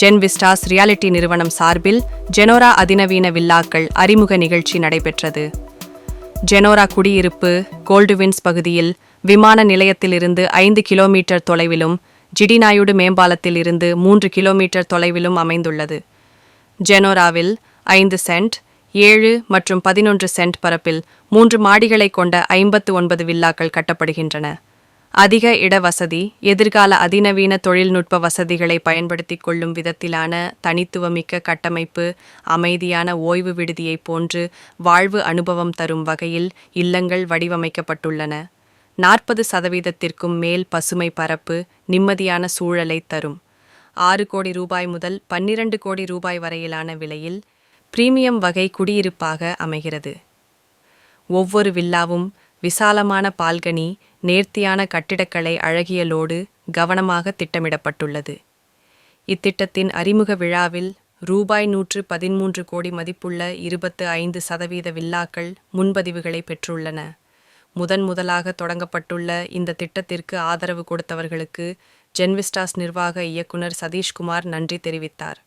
Gen Vistas reality நிறுவனம் சார்பில் ஜெனோரா அதிநவீன வில்லாக்கள் அறிமுக நிகழ்ச்சி நடைபெற்றது. ஜெனோரா குடியிருப்பு கோல்டுவின்ஸ் பகுதியில் விமான நிலையத்திலிருந்து ஐந்து கிலோமீட்டர் தொலைவிலும் ஜிடிநாயுடு மேம்பாலத்தில் இருந்து மூன்று கிலோமீட்டர் தொலைவிலும் அமைந்துள்ளது. ஜெனோராவில் ஐந்து சென்ட் ஏழு மற்றும் பதினொன்று சென்ட் பரப்பில் மூன்று மாடிகளை கொண்ட ஐம்பத்து ஒன்பது வில்லாக்கள் கட்டப்படுகின்றன. அதிக இடவசதி எதிர்கால அதிநவீன தொழில்நுட்ப வசதிகளை பயன்படுத்தி கொள்ளும் விதத்திலான தனித்துவமிக்க கட்டமைப்பு அமைதியான ஓய்வு விடுதியைப் போன்று வாழ்வு அனுபவம் தரும் வகையில் இல்லங்கள் வடிவமைக்கப்பட்டுள்ளன. நாற்பது சதவீதத்திற்கும் மேல் பசுமை பரப்பு நிம்மதியான சூழலை தரும். ஆறு கோடி ரூபாய் முதல் பன்னிரண்டு கோடி ரூபாய் வரையிலான விலையில் பிரீமியம் வகை குடியிருப்பாக அமைகிறது. ஒவ்வொரு வில்லாவும் விசாலமான பால்கனி நேர்த்தியான கட்டிடக்கலை அழகியலோடு கவனமாக திட்டமிடப்பட்டுள்ளது. இத்திட்டத்தின் அறிமுக விழாவில் ரூபாய் நூற்று பதிமூன்று கோடி மதிப்புள்ள இருபத்து ஐந்து சதவீத வில்லாக்கள் முன்பதிவுகளை பெற்றுள்ளன. முதன் முதலாக தொடங்கப்பட்டுள்ள இந்த திட்டத்திற்கு ஆதரவு கொடுத்தவர்களுக்கு ஜென்விஸ்டாஸ் நிர்வாக இயக்குனர் சதீஷ்குமார் நன்றி தெரிவித்தார்.